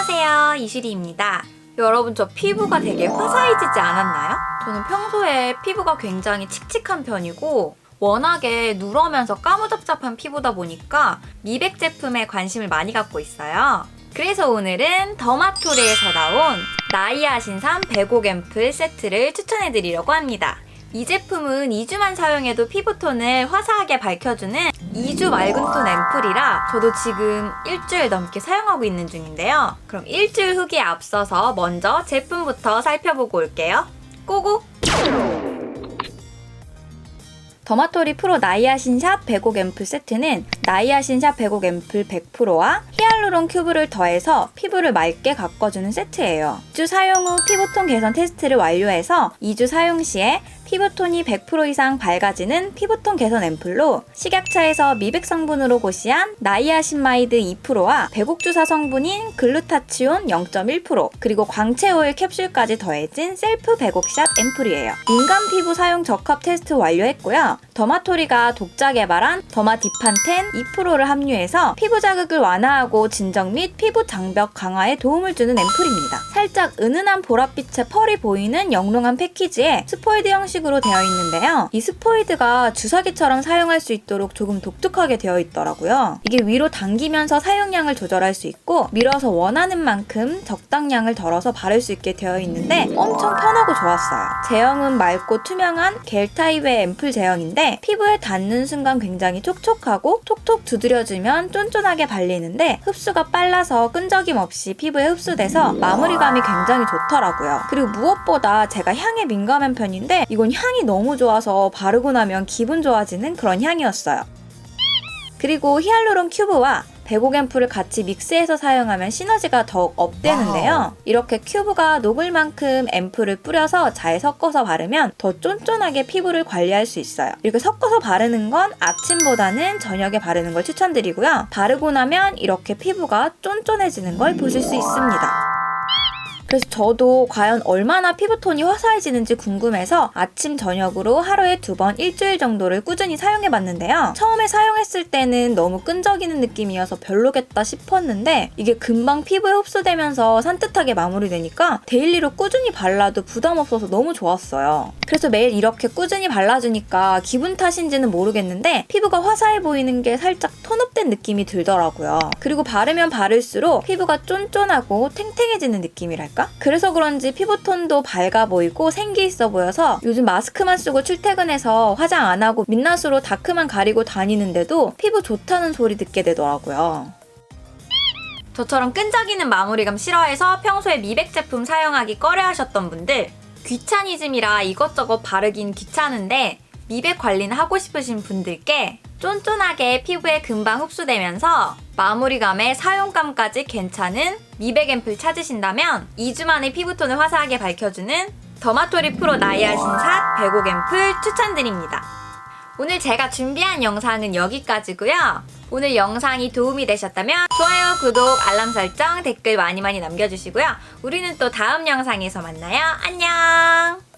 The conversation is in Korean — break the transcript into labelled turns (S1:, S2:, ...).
S1: 안녕하세요. 이슈리입니다. 여러분 저 피부가 되게 화사해지지 않았나요? 저는 평소에 피부가 굉장히 칙칙한 편이고 워낙에 누러면서 까무잡잡한 피부다 보니까 미백 제품에 관심을 많이 갖고 있어요. 그래서 오늘은 더마토리에서 나온 나이아 신삼 배곡 앰플 세트를 추천해드리려고 합니다. 이 제품은 2주만 사용해도 피부톤을 화사하게 밝혀주는 2주 맑은 톤 앰플이라 저도 지금 일주일 넘게 사용하고 있는 중인데요. 그럼 일주일 후기에 앞서서 먼저 제품부터 살펴보고 올게요. 고고! 더마토리 프로 나이아신샵 배곡 앰플 세트는 나이아신샵 배곡 앰플 100%와 히알루론 큐브를 더해서 피부를 맑게 가꿔주는 세트예요. 2주 사용 후 피부톤 개선 테스트를 완료해서 2주 사용 시에 피부톤이 100% 이상 밝아지는 피부톤 개선 앰플로 식약처에서 미백 성분으로 고시한 나이아신마이드 2%와 배곡주사 성분인 글루타치온 0.1% 그리고 광채 오일 캡슐까지 더해진 셀프 배곡샷 앰플이에요. 민감 피부 사용 적합 테스트 완료했고요. 더마토리가 독자 개발한 더마디판텐 2%를 함유해서 피부 자극을 완화하고 진정 및 피부 장벽 강화에 도움을 주는 앰플입니다. 살짝 은은한 보랏빛의 펄이 보이는 영롱한 패키지에 스포이드 형식 으로 되어 있는데요. 이 스포이드가 주사기처럼 사용할 수 있도록 조금 독특하게 되어 있더라고요. 이게 위로 당기면서 사용량을 조절할 수 있고 밀어서 원하는 만큼 적당량을 덜어서 바를 수 있게 되어 있는데 엄청 편하고 좋았어요. 제형은 맑고 투명한 겔 타입의 앰플 제형인데 피부에 닿는 순간 굉장히 촉촉하고 톡톡 두드려주면 쫀쫀하게 발리는데 흡수가 빨라서 끈적임 없이 피부에 흡수돼서 마무리감이 굉장히 좋더라고요. 그리고 무엇보다 제가 향에 민감한 편인데 이건 향이 너무 좋아서 바르고 나면 기분 좋아지는 그런 향이었어요. 그리고 히알루론 큐브와 배곡 앰플을 같이 믹스해서 사용하면 시너지가 더욱 업되는데요. 이렇게 큐브가 녹을 만큼 앰플을 뿌려서 잘 섞어서 바르면 더 쫀쫀하게 피부를 관리할 수 있어요. 이렇게 섞어서 바르는 건 아침보다는 저녁에 바르는 걸 추천드리고요. 바르고 나면 이렇게 피부가 쫀쫀해지는 걸 보실 수 있습니다. 그래서 저도 과연 얼마나 피부톤이 화사해지는지 궁금해서 아침, 저녁으로 하루에 두 번 일주일 정도를 꾸준히 사용해 봤는데요. 처음에 사용했을 때는 너무 끈적이는 느낌이어서 별로겠다 싶었는데 이게 금방 피부에 흡수되면서 산뜻하게 마무리되니까 데일리로 꾸준히 발라도 부담 없어서 너무 좋았어요. 그래서 매일 이렇게 꾸준히 발라주니까 기분 탓인지는 모르겠는데 피부가 화사해 보이는 게 살짝 톤업된 느낌이 들더라고요. 그리고 바르면 바를수록 피부가 쫀쫀하고 탱탱해지는 느낌이랄까? 그래서 그런지 피부톤도 밝아 보이고 생기 있어 보여서 요즘 마스크만 쓰고 출퇴근해서 화장 안 하고 민낯으로 다크만 가리고 다니는데도 피부 좋다는 소리 듣게 되더라고요. 저처럼 끈적이는 마무리감 싫어해서 평소에 미백 제품 사용하기 꺼려 하셨던 분들 귀차니즘이라 이것저것 바르긴 귀찮은데 미백 관리는 하고 싶으신 분들께 쫀쫀하게 피부에 금방 흡수되면서 마무리감에 사용감까지 괜찮은 미백 앰플 찾으신다면 2주 만에 피부톤을 화사하게 밝혀주는 더마토리 프로 나이아신사 배곡 앰플 추천드립니다. 오늘 제가 준비한 영상은 여기까지고요. 오늘 영상이 도움이 되셨다면 좋아요, 구독, 알람 설정, 댓글 많이 많이 남겨주시고요. 우리는 또 다음 영상에서 만나요. 안녕!